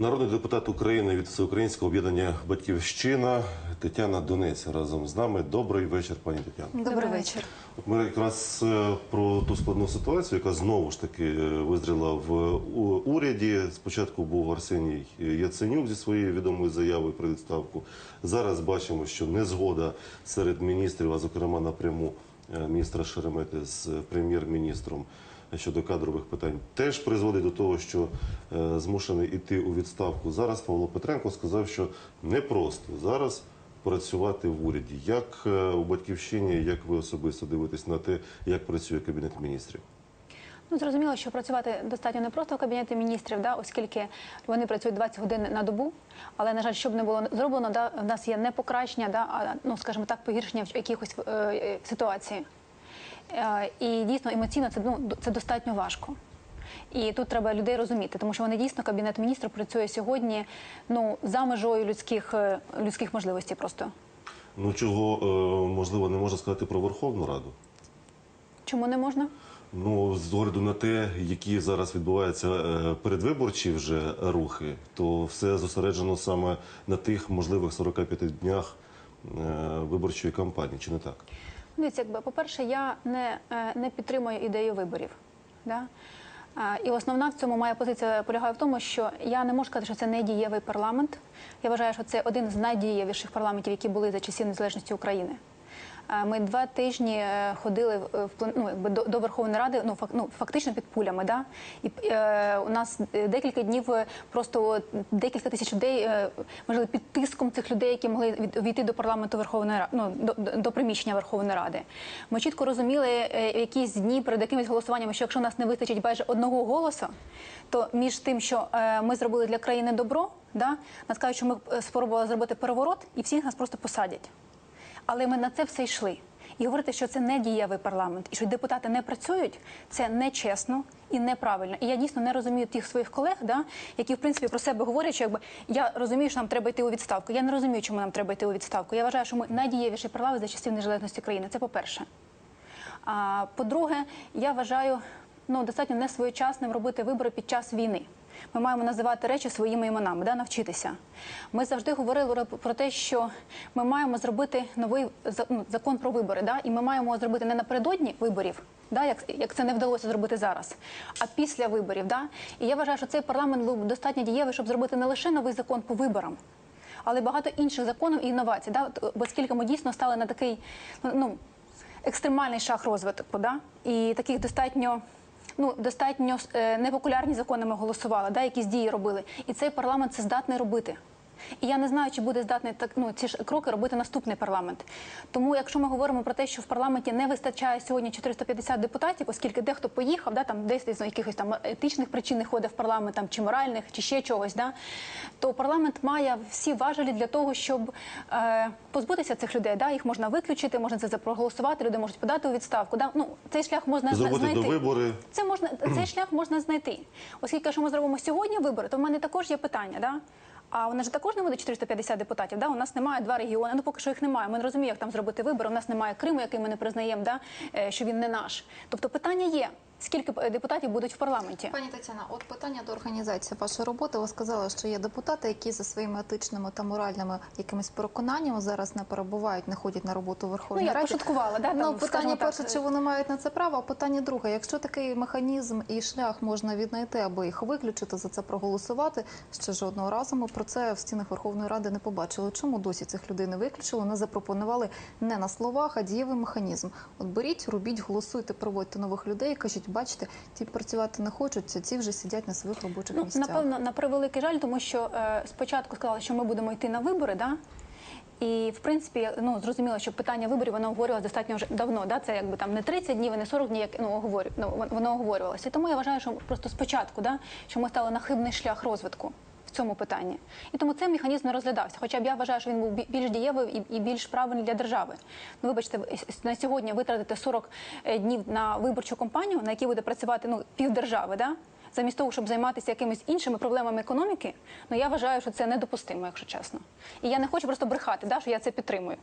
Народний депутат України від Всеукраїнського об'єднання Батьківщина Тетяна Донець разом з нами. Добрий вечір, пані Тетяно. Добрий вечір. От Ми якраз е, про ту складну ситуацію, яка знову ж таки е, визріла в уряді. Спочатку був Арсеній Яценюк зі своєю відомою заявою про відставку. Зараз бачимо, що незгода серед міністрів, а зокрема напряму е, міністра Шеремети з прем'єр-міністром щодо кадрових питань, теж призводить до того, що е, змушений іти у відставку. Зараз Павло Петренко сказав, що непросто зараз працювати в уряді. Як е, у батьківщині, як ви особисто дивитесь на те, як працює кабінет міністрів? Ну зрозуміло, що працювати достатньо не просто в кабінеті міністрів, да, оскільки вони працюють 20 годин на добу. Але на жаль, щоб не було зроблено, да, в нас є не покращення, да, а ну скажімо так, погіршення в якихось е, е, ситуації. Е, і дійсно емоційно це ну це достатньо важко. І тут треба людей розуміти, тому що вони дійсно кабінет міністрів працює сьогодні ну за межою людських е, людських можливостей просто. Ну чого е, можливо не можна сказати про Верховну Раду? Чому не можна? Ну, з огляду на те, які зараз відбуваються передвиборчі вже рухи, то все зосереджено саме на тих можливих 45 днях виборчої кампанії, чи не так? Дивіться, якби по-перше, я не, е, не підтримую ідею виборів. Да? І основна в цьому моя позиція полягає в тому, що я не можу сказати, що це не дієвий парламент. Я вважаю, що це один з найдієвіших парламентів, які були за часів незалежності України. Е, Ми два тижні е, ходили в- в ну, до, до Верховної Ради, ну, фак, ну фактично під пулями. Да? І е, у нас е, декілька днів е, просто декілька тисяч людей, е, можливо, під тиском цих людей, які могли війти до парламенту Верховної Ради, ну, до, до- приміщення Верховної Ради. Ми чітко розуміли е, якісь дні перед якимись голосуваннями, що якщо у нас не вистачить майже одного голосу, то між тим, що е, ми зробили для країни добро, да, нас кажуть, що ми е, спробували зробити переворот, і всіх нас просто посадять. Але ми на це все йшли. І говорити, що це не дієвий парламент, і що депутати не працюють, це нечесно і неправильно. І я дійсно не розумію тих своїх колег, да, які в принципі про себе говорять, що якби я розумію, що нам треба йти у відставку. Я не розумію, чому нам треба йти у відставку. Я вважаю, що ми найдієвіший парламент за часів незалежності країни. Це по-перше. А по-друге, я вважаю ну, достатньо несвоєчасним робити вибори під час війни. Ми маємо називати речі своїми іменами, да, навчитися. Ми завжди говорили про- те, що ми маємо зробити новий ну, закон про вибори, да, і ми маємо зробити не напередодні виборів, да, як, як це не вдалося зробити зараз, а після виборів. Да. І я вважаю, що цей парламент був достатньо дієвий, щоб зробити не лише новий закон по виборам, але багато інших законів і інновацій. Да, оскільки ми дійсно стали на такий ну, екстремальний шаг розвитку, да? і таких достатньо. Ну, достатньо е, непопулярні закони ми голосували, да, якісь дії робили. І цей парламент це здатний робити. І я не знаю, чи буде здатний так ну ці ж кроки робити наступний парламент. Тому, якщо ми говоримо про те, що в парламенті не вистачає сьогодні 450 депутатів, оскільки дехто поїхав, да там десь з якихось там етичних причин не ходить в парламент, там чи моральних, чи ще чогось, да то парламент має всі важелі для того, щоб е, позбутися цих людей. Да, їх можна виключити, можна це проголосувати, люди можуть подати у відставку. Да, ну цей шлях можна Зробити знайти. до вибори. Це можна цей шлях можна знайти. Оскільки якщо ми зробимо сьогодні вибори, то в мене також є питання. Да? А у нас же також не буде 450 депутатів. Да? У нас немає два регіони. Ну поки що їх немає. Ми не розуміємо, як там зробити вибори. У нас немає Криму, який ми не признаємо, да? е, що він не наш. Тобто питання є. Скільки е, депутатів будуть в парламенті? Пані Тетяна, от питання до організації вашої роботи. Ви сказали, що є депутати, які за своїми етичними та моральними якимись переконаннями зараз не перебувають, не ходять на роботу Ну Верховній я Раді. пошуткувала, да? Ну, там, питання перше, чи вони мають на це право, а питання друге, якщо такий механізм і шлях можна віднайти, аби їх виключити, за це проголосувати, ще жодного разу ми про це в стінах Верховної Ради не побачили. Чому досі цих людей не виключили, не запропонували не на словах, а дієвий механізм? От беріть, робіть, голосуйте, проводьте нових людей, кажіть, бачите, ті працювати не хочуть, ці вже сидять на своїх робочих Ну, місцях. напевно, на превеликий жаль, тому що е, спочатку сказали, що ми будемо йти на вибори, да? І в принципі, ну зрозуміло, що питання виборів воно обговорювалося достатньо вже давно. Да? Це якби там не 30 днів, і не 40 днів, як ну, оговорю, ну, воно оговорювалося. І тому я вважаю, що просто спочатку, да, що ми стали на хибний шлях розвитку. В цьому питанні і тому цей механізм не розглядався. Хоча б я вважаю, що він був більш дієвий і, більш правильний для держави. Ну, вибачте, на сьогодні витратити 40 днів на виборчу кампанію, на якій буде працювати ну півдержави, да замість того, щоб займатися якимись іншими проблемами економіки, ну я вважаю, що це недопустимо, якщо чесно. І я не хочу просто брехати, да, що я це підтримую.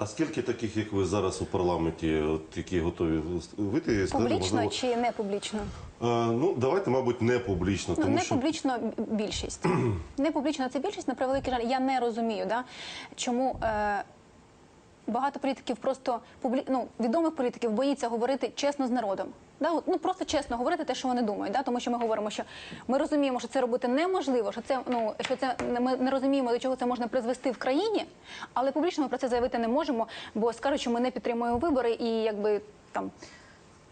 А скільки таких, як ви зараз у парламенті, от, які готові вийти Публічно можливо, чи не публічно? Е, ну давайте, мабуть, не публічно, Ну, тому не що публічно більшість. не публічно це більшість, на превеликий жаль. Я не розумію, да, чому е, багато політиків просто ну, відомих політиків боїться говорити чесно з народом. Да, от, ну просто чесно говорити те, що вони думають, да, тому що ми говоримо, що ми розуміємо, що це робити неможливо, що це ну що це ми не розуміємо, до чого це можна призвести в країні, але публічно ми про це заявити не можемо, бо скажуть, що ми не підтримуємо вибори і якби там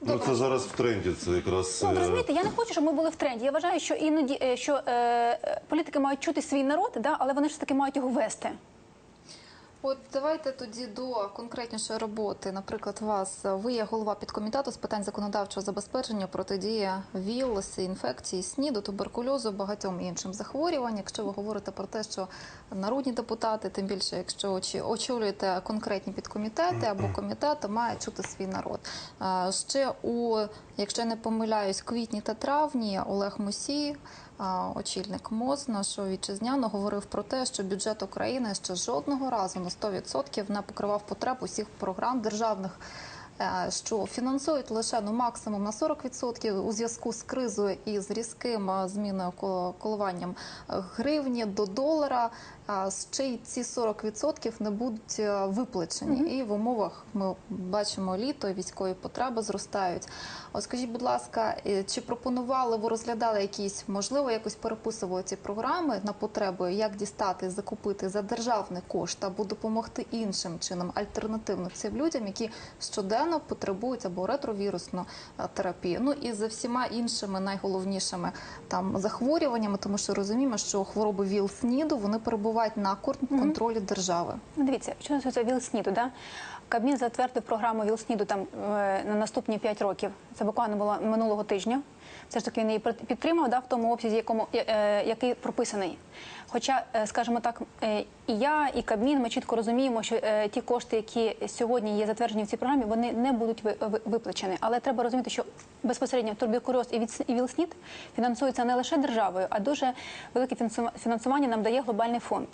ну, це зараз в тренді. Це якраз Ну, е, розумієте, я не хочу, щоб ми були в тренді. Я вважаю, що іноді е, що е, е, політики мають чути свій народ, да, але вони ж таки мають його вести. От давайте тоді до конкретнішої роботи. Наприклад, вас ви є голова підкомітету з питань законодавчого забезпечення протидії ВІЛ, інфекції, СНІДу, туберкульозу, багатьом іншим захворювань. Якщо ви говорите про те, що народні депутати, тим більше, якщо очолюєте конкретні підкомітети або комітети, має чути свій народ. Е, Ще у, якщо я не помиляюсь, квітні та травні Олег Мусій очільник МОЗ нашого вітчизняно говорив про те, що бюджет України ще жодного разу на 100% не покривав потреб усіх програм державних. е, Що фінансують лише ну максимум на 40% у зв'язку з кризою і з різким е, зміною ко- коливанням е, гривні до долара. Ще й ці 40% не будуть е, виплачені, і в умовах ми бачимо літо, військові потреби зростають. От скажіть, будь ласка, е, чи пропонували ви розглядали якісь, можливо, якось переписували ці програми на потреби, як дістати, закупити за державний кошт або допомогти іншим чином альтернативно цим людям, які щоденно потребують або ретровірусну е, терапію, ну і за всіма іншими найголовнішими там захворюваннями, тому що розуміємо, що хвороби ВІЛ-СНІДу вони перебувають на контролі держави. Ну, Дивіться, що стосується ВІЛ-СНІДу, да? Кабмін затвердив програму ВІЛ-СНІДу там е, на наступні 5 років. Це буквально було минулого тижня. Все ж таки він її підтримав да, в тому обсязі, якому е, який прописаний. Хоча, е, скажімо так, і я, і Кабмін, ми чітко розуміємо, що ті кошти, які сьогодні є затверджені в цій програмі, вони не будуть ви- ви- виплачені. Але треба розуміти, що безпосередньо туберкульоз і ВІЛ-СНІД фінансуються не лише державою, а дуже велике фінансу- фінансування нам дає глобальний фонд.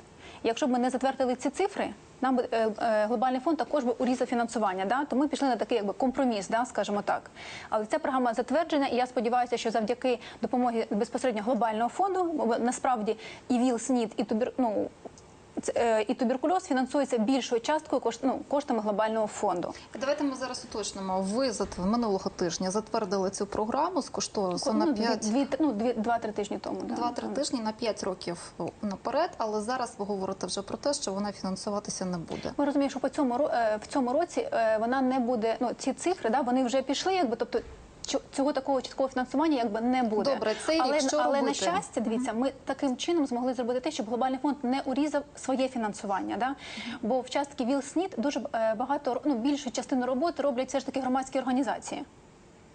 Якщо б ми не затвердили ці цифри, нам би е, е, глобальний фонд також би урізав фінансування. Да? То ми пішли на такий якби компроміс, да, скажімо так. Але ця програма затверджена, і я сподіваюся, що завдяки допомоги безпосередньо глобального фонду, насправді і ВІЛ, СНІД, і тубер, ну, і туберкульоз фінансується більшою часткою ну, коштами глобального фонду. Давайте ми зараз уточнимо. Ви минулого тижня затвердили цю програму з кошторисом на ну, 5 дві, ну, дві, два-три тижні тому. Два-три тижні на 5 років наперед, але зараз ви говорите вже про те, що вона фінансуватися не буде. Ми розуміємо, що по цьому е, в цьому році е, вона не буде. Ну ці цифри, да, вони вже пішли, якби тобто. Цього такого чіткого фінансування якби не буде. Добре, рік але, що але на щастя, дивіться, ми таким чином змогли зробити те, щоб глобальний фонд не урізав своє фінансування. Да? Бо в частки ВІЛ-СНІД дуже е, багато ну більшу частину роботи роблять все ж таки громадські організації.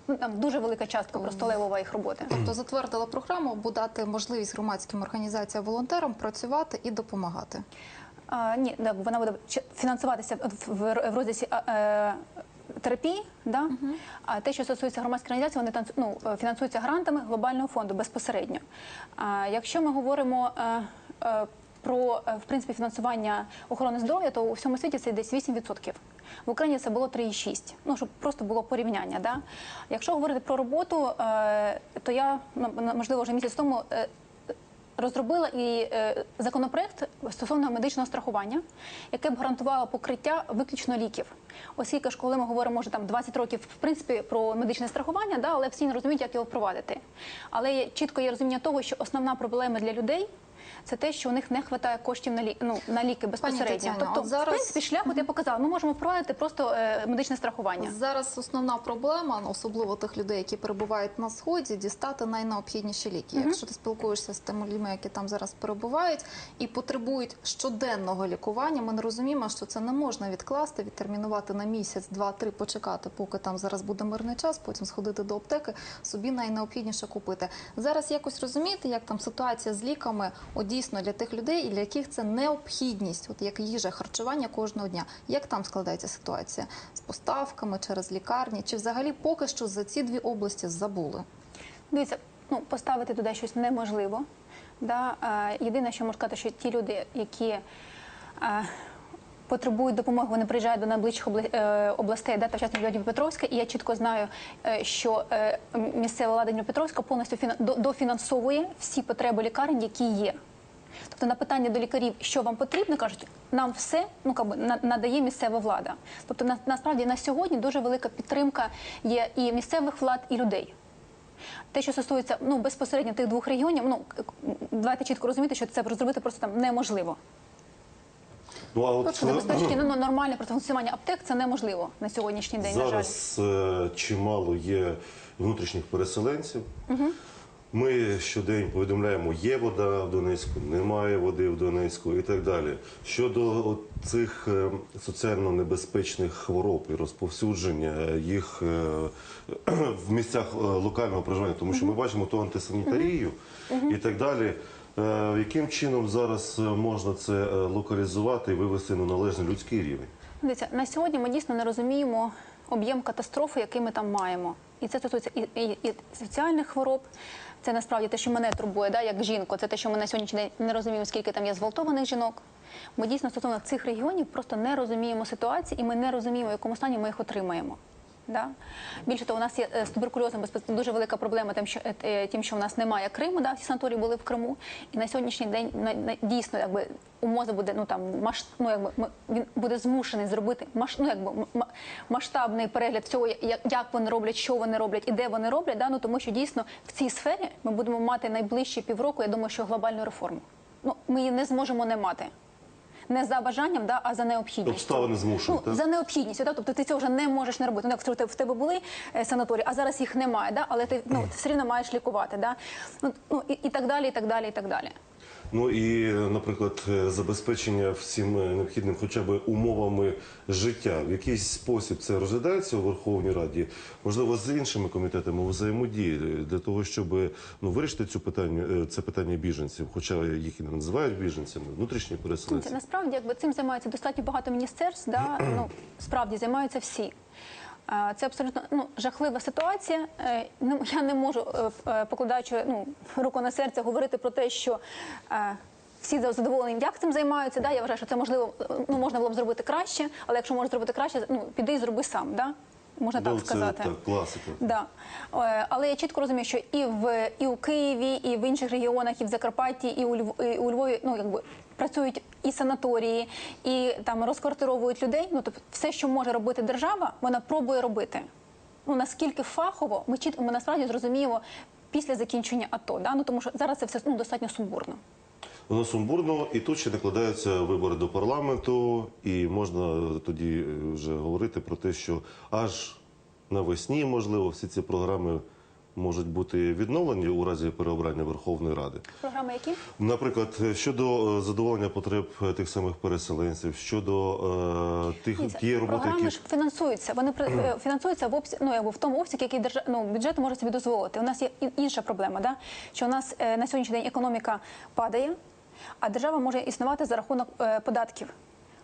Ну там дуже велика частка просто левова їх роботи. Тобто затвердила програму, аби дати можливість громадським організаціям волонтерам працювати і допомагати. А, ні, да, вона буде фінансуватися в, в, в розрізі е, терапії. Да? А те, що стосується громадських організацій, вони ну, е, фінансуються грантами глобального фонду безпосередньо. А, якщо ми говоримо е, е, про в принципі фінансування охорони здоров'я, то у всьому світі це десь 8%. В Україні це було 3,6%. Ну щоб просто було порівняння. Да? Якщо говорити про роботу, то я можливо вже місяць тому. Розробила і е, законопроект стосовно медичного страхування, яке б гарантувало покриття виключно ліків. Оскільки ж коли ми говоримо вже там 20 років в принципі про медичне страхування, да, але всі не розуміють, як його впровадити. Але чітко є розуміння того, що основна проблема для людей. Це те, що у них не вистачає коштів на лі... ну, на ліки безпосередньо. Тетяно, тобто, зараз- в принципі, шлях, от я показала, ми можемо впровадити просто е, медичне страхування. Зараз основна проблема, ну, особливо тих людей, які перебувають на сході, дістати найнеобхідніші ліки. Якщо ти спілкуєшся з тими людьми, які там зараз перебувають і потребують щоденного лікування, ми не розуміємо, що це не можна відкласти, відтермінувати на місяць, два-три, почекати, поки там зараз буде мирний час, потім сходити до аптеки, собі найнеобхідніше купити. Зараз якось розумієте, як там ситуація з ліками, от дійсно для тих людей, для яких це необхідність, от як їжа, харчування кожного дня. Як там складається ситуація з поставками через лікарні? Чи взагалі поки що за ці дві області забули? Дивіться, ну поставити туди щось неможливо. Да? Е, єдине, що можу сказати, що ті люди, які е, потребують допомоги, вони приїжджають до найближчих е, областей, да, та вчасно Дніпропетровська, Петровська, і я чітко знаю, що місцева влада Дніпропетровська повністю фіна- дофінансовує всі потреби лікарень, які є. Тобто на питання до лікарів, що вам потрібно, кажуть, нам все ну как би, на- надає місцева влада. Тобто на, насправді на сьогодні дуже велика підтримка є і місцевих влад, і людей. Те, що стосується ну безпосередньо тих двох регіонів, ну давайте чітко розуміти, що це зробити просто там неможливо. Ну а от Тобто забезпечити ну, нормальне просто функціонування аптек це неможливо на сьогоднішній день. На жаль. Зараз е, чимало є внутрішніх переселенців. Ми щодень повідомляємо, є вода в Донецьку, немає води в Донецьку і так далі. Щодо цих е, соціально небезпечних хвороб і розповсюдження їх е, в місцях е, локального проживання, тому що ми бачимо ту антисанітарію і так далі. Е, Яким чином зараз е, можна це е, локалізувати і вивести на належний людський рівень? Дивіться, на сьогодні ми дійсно не розуміємо об'єм катастрофи, який ми там маємо. І це стосується і, і, і соціальних хвороб. Це насправді те, що мене турбує, да, як жінку. Це те, що ми на сьогоднішній день не розуміємо, скільки там є зґвалтованих жінок. Ми дійсно стосовно цих регіонів просто не розуміємо ситуації, і ми не розуміємо, в якому стані ми їх отримаємо. Да? Більше того, у нас є е, з туберкульозом дуже велика проблема тим, що, е, е, тим, що в нас немає Криму, да? всі санаторії були в Криму. І на сьогоднішній день дійсно якби, у МОЗу буде ну, там, маш, ну, якби, він буде змушений зробити маш, ну, якби, масштабний перегляд всього, як, як вони роблять, що вони роблять і де вони роблять. Да? Ну, тому що дійсно в цій сфері ми будемо мати найближчі півроку, я думаю, що глобальну реформу. Ну, ми її не зможемо не мати. Не за бажанням, да, а за необхідністю. Обставини змушують, Ну, так? за необхідністю, да? тобто ти цього вже не можеш не робити. Ну, якщо в тебе були е, санаторії, а зараз їх немає, да? але ти ну, все рівно маєш лікувати. Да? Ну, ну, і, і так далі, і так далі, і так далі. Ну і, наприклад, е, забезпечення всім е, необхідним хоча б умовами життя. В якийсь спосіб це розглядається у Верховній Раді, можливо, з іншими комітетами у взаємодії е, для того, щоб ну вирішити цю питання, це питання біженців, хоча їх і не називають біженцями, внутрішні переселенці. Це насправді якби цим займається достатньо багато міністерств. Да? ну, справді займаються всі. Це абсолютно ну, жахлива ситуація. Е, Я не можу, е, е, покладаючи ну, руку на серце, говорити про те, що всі задоволені, як цим займаються. Да? Я вважаю, що це можливо ну, можна було б зробити краще, але якщо можна зробити краще, ну, піди і зроби сам. Да? Можна Ну, так сказати. Це так, класика. Да. Але я чітко розумію, що і в і у Києві, і в інших регіонах, і в Закарпатті, і у Льв, і у Львові, ну якби працюють і санаторії, і там розквартировують людей. Ну тобто, все, що може робити держава, вона пробує робити. Ну наскільки фахово, ми чітко ми насправді зрозуміємо після закінчення АТО. Да? Ну тому що зараз це все ну, достатньо сумбурно. Воно сумбурно, і тут ще накладаються вибори до парламенту, і можна тоді вже говорити про те, що аж навесні, можливо, всі ці програми можуть бути відновлені у разі переобрання Верховної Ради. Програми які? Наприклад, щодо е, задоволення потреб е, тих самих переселенців, щодо е, тих Дивіться, тієї роботи, програми які ж фінансуються. Вони е, фінансуються в обсязі, ну якби в тому обсязі, який держа... ну, бюджет може собі дозволити. У нас є інша проблема, да? що у нас е, на сьогоднішній день економіка падає, а держава може існувати за рахунок е, податків.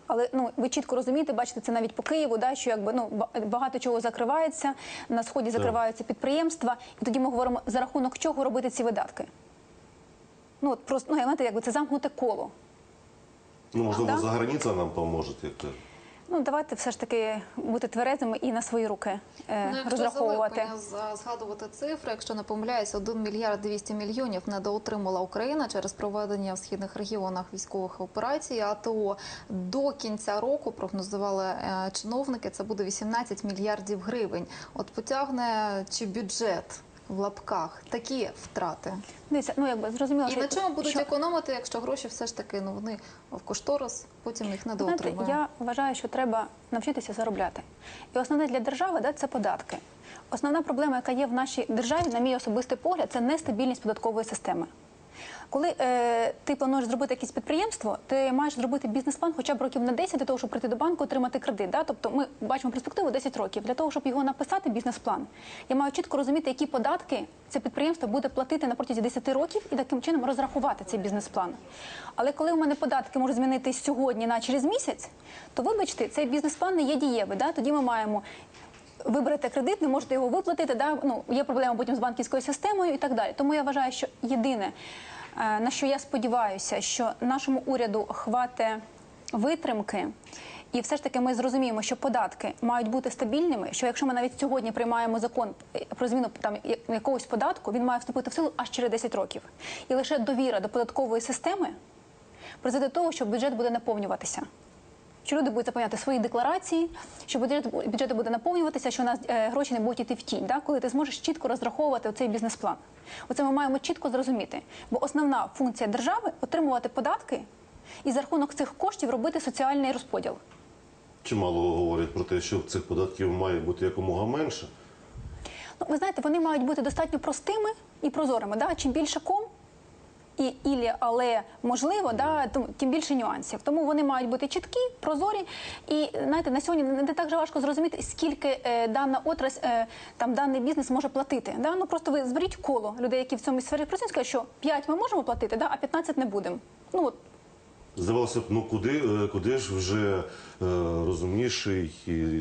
Але ну ви чітко розумієте, бачите це навіть по Києву, да, що якби ну багато чого закривається, на сході закриваються підприємства, і тоді ми говоримо за рахунок чого робити ці видатки. Ну от просто ну, знаєте, якби це замкнуте коло. ну можливо Да. за границя нам поможуть, як кажуть. Ну давайте все ж таки бути тверезими і на свої руки е, Ну, розраховувати. за липень згадувати цифри, якщо не помиляюсь, 1 мільярд 200 мільйонів недоотримала Україна через проведення в східних регіонах військових операцій. АТО до кінця року прогнозували е, чиновники. Це буде 18 мільярдів гривень. От потягне чи бюджет в лапках такі втрати. Дивіться, ну якби зрозуміло, І що на чому будуть що, економити, якщо гроші все ж таки ну вони в кошторис, потім їх не знаєте, доотримаємо. я вважаю, що треба навчитися заробляти. І основне для держави да, це податки. Основна проблема, яка є в нашій державі, на мій особистий погляд, це нестабільність податкової системи. Коли е, ти плануєш зробити якесь підприємство, ти маєш зробити бізнес-план хоча б років на 10 для того, щоб прийти до банку, отримати кредит. Да? Тобто ми бачимо перспективу 10 років. Для того, щоб його написати, бізнес-план, я маю чітко розуміти, які податки це підприємство буде платити на протязі 10 років і таким чином розрахувати цей бізнес-план. Але коли у мене податки можуть змінитись сьогодні на через місяць, то вибачте, цей бізнес-план не є дієвий. Да? Тоді ми маємо ви берете кредит, не можете його виплатити. Да? Ну, є проблема потім з банківською системою і так далі. Тому я вважаю, що єдине, е, на що я сподіваюся, що нашому уряду хвате витримки і все ж таки ми зрозуміємо, що податки мають бути стабільними. Що якщо ми навіть сьогодні приймаємо закон е, про зміну там якогось податку, він має вступити в силу аж через 10 років. І лише довіра до податкової системи призведе до того, що бюджет буде наповнюватися. Що люди будуть заповняти свої декларації, що бюджет бюджет буде наповнюватися, що у нас е, гроші не будуть йти в тінь, да? коли ти зможеш чітко розраховувати цей бізнес-план. Оце ми маємо чітко зрозуміти. Бо основна функція держави отримувати податки і за рахунок цих коштів робити соціальний розподіл. Чимало говорять про те, що цих податків має бути якомога менше. Ну, ви знаєте, вони мають бути достатньо простими і прозорими. Да? Чим більше ком і ілі, але можливо, да, тим, більше нюансів. Тому вони мають бути чіткі, прозорі. І знаєте, на сьогодні не так же важко зрозуміти, скільки е, дана отрасль, е, там даний бізнес може платити. Да? Ну просто ви зберіть коло людей, які в цьому сфері працюють, скажуть, що 5 ми можемо платити, да, а 15 не будемо. Ну Здавалося б, ну куди, е, куди ж вже е, розумніший і,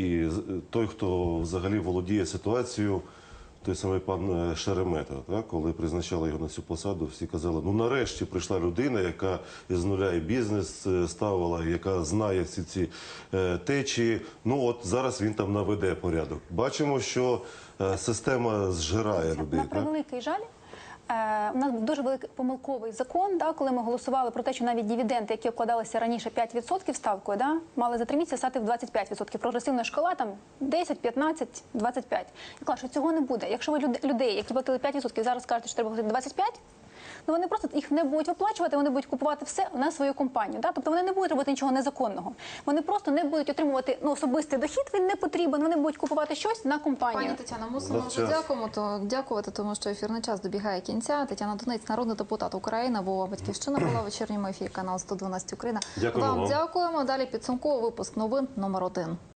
і той, хто взагалі володіє ситуацією, той самий пан е, Шеремета, так? коли призначали його на цю посаду, всі казали, ну нарешті прийшла людина, яка із нуля і бізнес е, ставила, яка знає всі ці е, течії. Ну от зараз він там наведе порядок. Бачимо, що система зжирає людей. На превеликий жаль. Е, У нас був дуже великий помилковий закон, да, коли ми голосували про те, що навіть дивіденди, які обкладалися раніше 5% ставкою, да, мали за три місяці стати в 25%. Прогресивна шкала там 10, 15, 25. Я кажу, що цього не буде. Якщо ви люд- людей, які платили 5%, зараз кажете, що треба платити 25%, ну вони просто їх не будуть виплачувати, вони будуть купувати все на свою компанію. Да? Тобто вони не будуть робити нічого незаконного. Вони просто не будуть отримувати ну, особистий дохід, він не потрібен. Вони будуть купувати щось на компанію. Пані Тетяно, мусимо вже то дякувати, тому що ефірний час добігає кінця. Тетяна Донець, народний депутат України, Вова Батьківщина була в вечірньому ефірі канал 112 Україна. Дякуємо вам вам. дякуємо. Далі підсумковий випуск новин номер один.